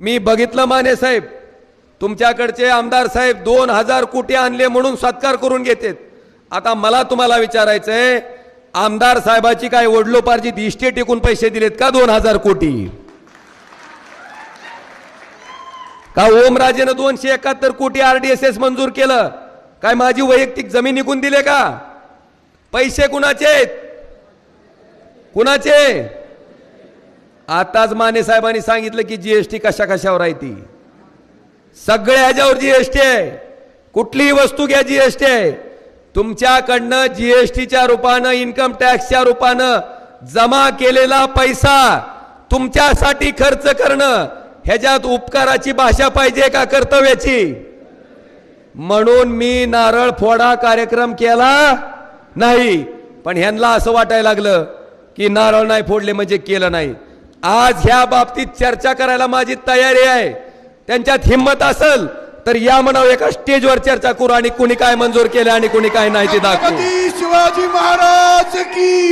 मी बघितलं माने साहेब. तुमच्याकडचे आमदार साहेब दोन हजार कोटी आणले म्हणून सत्कार करून घेतेत. आता मला तुम्हाला विचारायचंय आमदार साहेबाची काय वडलोपार्जित इस्टेट टिकून पैसे दिलेत का दोन हजार कोटी? का ओमराजेनं दोनशे एकाहत्तर कोटी आरडीएसएस मंजूर केलं? काय माझी वैयक्तिक जमीन निघून दिले का? पैसे कुणाचे आहेत? कुणाचे? आताच माने साहेबांनी सांगितलं की जीएसटी कशा कशावर आहे ती. सगळ्या ह्याच्यावर जीएसटी आहे. कुठलीही वस्तू घ्या जीएसटी आहे. तुमच्याकडनं जीएसटीच्या रूपानं इन्कम टॅक्सच्या रूपानं जमा केलेला पैसा तुमच्यासाठी खर्च करणं ह्याच्यात उपकाराची भाषा पाहिजे का कर्तव्याची? म्हणून मी नारळ फोडा कार्यक्रम केला नाही. पण ह्यांना असं वाटायला लागलं की नारळ नाही फोडले म्हणजे केलं नाही. आज ह्या बाबतीत चर्चा करायला माझी तयारी आहे. त्यांच्यात हिंमत असेल तर या म्हणावं एका स्टेजवर चर्चा करू आणि कुणी काय मंजूर केलं आणि कुणी काय नाही ते दाखवू. शिवाजी महाराज की